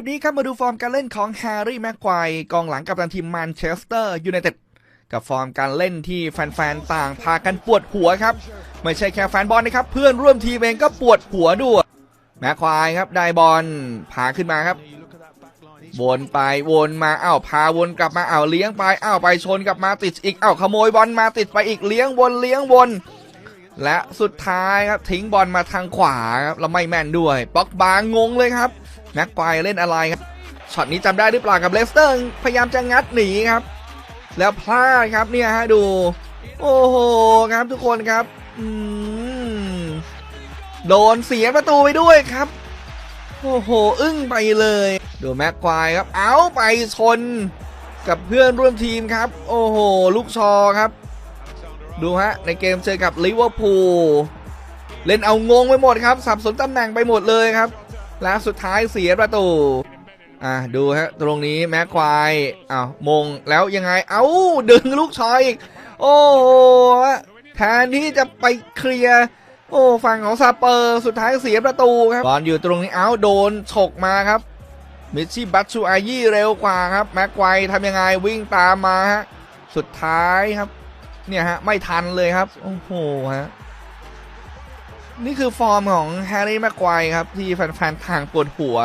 คลิปนี้ครับมาดูฟอร์มการเล่นของแฮร์รี่แม็กควายกองหลังกัปตันทีมแมนเชสเตอร์ยูไนเต็ดกับฟอร์มการเล่นที่แฟนๆต่างพากันปวดหัวครับ ไม่ใช่แค่แฟนบอลนะครับ เพื่อนร่วมทีมเองก็ปวดหัวด้วยแม็กควายครับได้บอลพาขึ้นมาครับ วนไปวนมาเอ้าพาวนกลับมาเอ้าเลี้ยงไปเอ้าไปชนกลับมาติดอีกเอ้าขโมยบอลมาติดไปอีกเลี้ยงวนเลี้ยงวน และสุดท้ายครับทิ้งบอลมาทางขวาครับแล้วไม่แม่นด้วยป็อกบางงงเลยครับแม็กควายเล่นอะไรครับช็อตนี้จำได้หรือเปล่ากับเลสเตอร์พยายามจะงัดหนีครับ แล้วพลาดครับเนี่ยฮะดู โอ้โหครับทุกคนครับอืมโดนเสียประตูไปด้วยครับ โอ้โห อึ้งไปเลย ดูแม็กควายครับ เอาไปชน กับเพื่อนร่วมทีมครับ โอ้โห ลูกชอครับ ดูฮะ ในเกมเจอกับลิเวอร์พูลเล่นเอางงไปหมดครับ สับสนตำแหน่งไปหมดเลยครับ และสุดท้ายเสียประตู อะดูฮะ ตรงนี้แม็กควายอ้าวมงแล้วยังไง เอ้า ดึงลูกชอยอีก โอ้โหแทนที่จะไปเคลียร์โอ้ฝั่งของซาเปอร์สุดท้ายเสียประตูครับบอลอยู่ตรงนี้เอ้าโดนฉกมาครับมิชชิบัตชูอายี่เร็วกว่าครับแม็กไวทำยังไงวิ่งตามมาฮะสุดท้ายครับ เนี่ยฮะ ไม่ทันเลยครับ โอ้โหฮะ นี่คือฟอร์มของแฮร์รี่แม็กไวครับ ที่แฟนๆทางปวดหัว